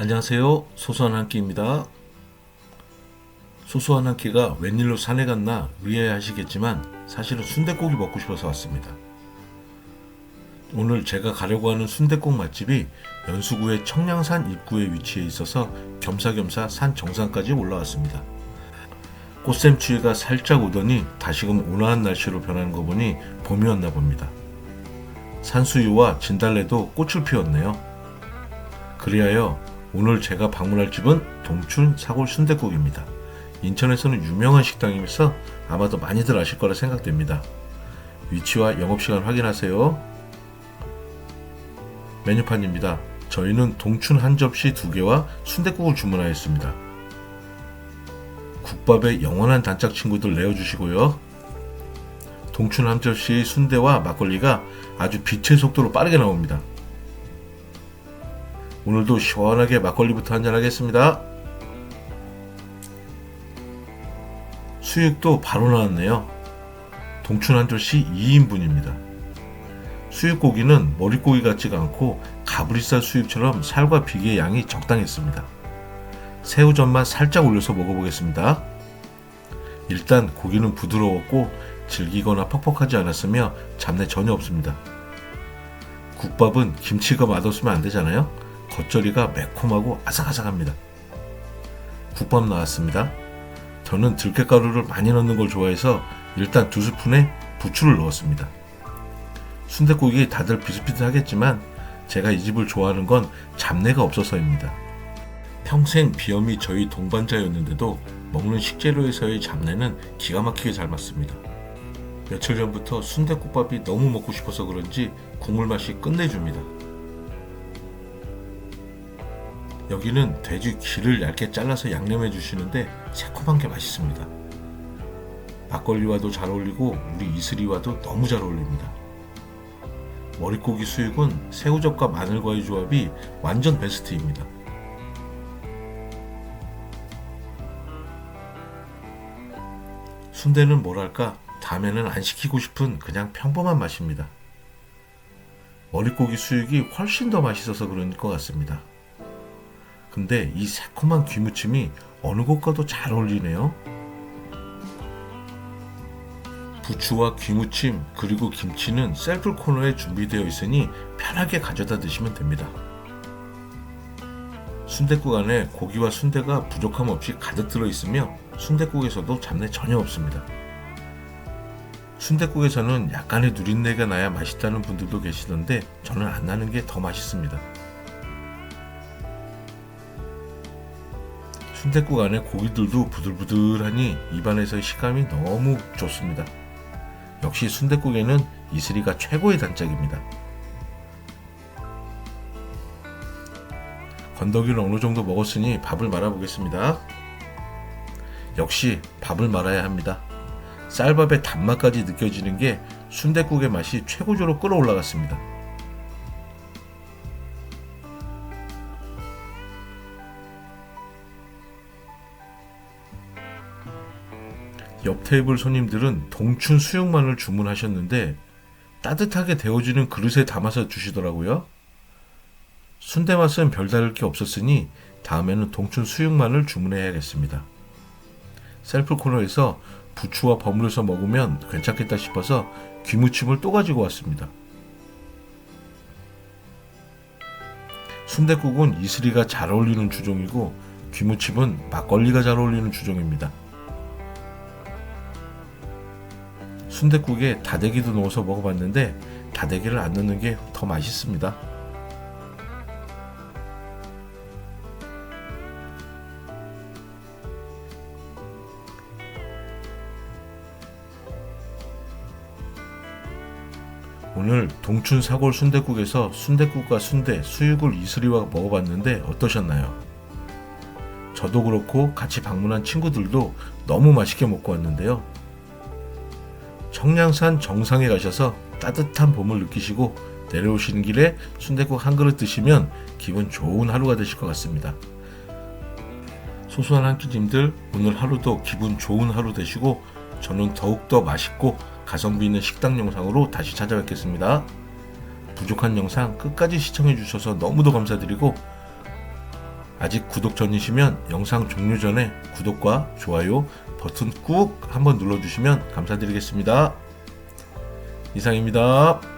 안녕하세요. 소소한 한 끼입니다. 소소한 한 끼가 웬일로 산에 갔나 의아해하시겠지만 사실은 순댓국이 먹고 싶어서 왔습니다. 오늘 제가 가려고 하는 순댓국 맛집이 연수구의 청량산 입구에 위치해 있어서 겸사겸사 산 정상까지 올라왔습니다. 꽃샘추위가 살짝 오더니 다시금 온화한 날씨로 변하는 거 보니 봄이었나 봅니다. 산수유와 진달래도 꽃을 피웠네요. 그리하여 오늘 제가 방문할 집은 동춘 사골 순댓국입니다. 인천에서는 유명한 식당이면서 아마도 많이들 아실 거라 생각됩니다. 위치와 영업시간 확인하세요. 메뉴판입니다. 저희는 동춘 한 접시 두 개와 순댓국을 주문하였습니다. 국밥에 영원한 단짝 친구들 내어주시고요. 동춘 한 접시 순대와 막걸리가 아주 빛의 속도로 빠르게 나옵니다. 오늘도 시원하게 막걸리부터 한잔 하겠습니다. 수육도 바로 나왔네요. 동춘 한 접시 2인분입니다. 수육고기는 머릿고기 같지가 않고 가브리살 수육처럼 살과 비계의 양이 적당했습니다. 새우젓만 살짝 올려서 먹어보겠습니다. 일단 고기는 부드러웠고 질기거나 퍽퍽하지 않았으며 잡내 전혀 없습니다. 국밥은 김치가 맛없으면 안 되잖아요. 겉절이가 매콤하고 아삭아삭합니다. 국밥 나왔습니다. 저는 들깨가루를 많이 넣는 걸 좋아해서 일단 두 스푼에 부추를 넣었습니다. 순댓국이 다들 비슷비슷하겠지만 제가 이 집을 좋아하는 건 잡내가 없어서입니다. 평생 비염이 저희 동반자였는데도 먹는 식재료에서의 잡내는 기가 막히게 잘 맞습니다. 며칠 전부터 순댓국밥이 너무 먹고 싶어서 그런지 국물 맛이 끝내줍니다. 여기는 돼지 귀를 얇게 잘라서 양념해 주시는데 새콤한 게 맛있습니다. 막걸리와도 잘 어울리고 우리 이슬이와도 너무 잘 어울립니다. 머릿고기 수육은 새우젓과 마늘과의 조합이 완전 베스트입니다. 순대는 뭐랄까 다음에는 안 시키고 싶은 그냥 평범한 맛입니다. 머릿고기 수육이 훨씬 더 맛있어서 그런 것 같습니다. 근데 이 새콤한 귀무침이 어느 곳과도 잘 어울리네요. 부추와 귀무침 그리고 김치는 셀프 코너에 준비되어 있으니 편하게 가져다 드시면 됩니다. 순댓국 안에 고기와 순대가 부족함 없이 가득 들어 있으며 순댓국에서도 잡내 전혀 없습니다. 순댓국에서는 약간의 누린내가 나야 맛있다는 분들도 계시던데 저는 안 나는 게 더 맛있습니다. 순댓국 안에 고기들도 부들부들하니 입안에서의 식감이 너무 좋습니다. 역시 순댓국에는 이슬이가 최고의 단짝입니다. 건더기를 어느 정도 먹었으니 밥을 말아보겠습니다. 역시 밥을 말아야 합니다. 쌀밥의 단맛까지 느껴지는 게 순댓국의 맛이 최고조로 끌어올라갔습니다. 옆 테이블 손님들은 동춘 수육만을 주문하셨는데 따뜻하게 데워지는 그릇에 담아서 주시더라고요. 순대 맛은 별다를 게 없었으니 다음에는 동춘 수육만을 주문해야겠습니다. 셀프 코너에서 부추와 버무려서 먹으면 괜찮겠다 싶어서 귀무침을 또 가지고 왔습니다. 순대국은 이슬이가 잘 어울리는 주종이고 귀무침은 막걸리가 잘 어울리는 주종입니다. 순댓국에 다대기도 넣어서 먹어봤는데 다대기를 안 넣는 게 더 맛있습니다. 오늘 동춘 사골 순댓국에서 순댓국과 순대, 수육을 이슬이와 먹어봤는데 어떠셨나요? 저도 그렇고 같이 방문한 친구들도 너무 맛있게 먹고 왔는데요. 청량산 정상에 가셔서 따뜻한 봄을 느끼시고 내려오시는 길에 순댓국 한 그릇 드시면 기분 좋은 하루가 되실 것 같습니다. 소소한 한 끼님들 오늘 하루도 기분 좋은 하루 되시고 저는 더욱더 맛있고 가성비 있는 식당 영상으로 다시 찾아뵙겠습니다. 부족한 영상 끝까지 시청해 주셔서 너무도 감사드리고 아직 구독 전이시면 영상 종료 전에 구독과 좋아요 버튼 꾹 한번 눌러주시면 감사드리겠습니다. 이상입니다.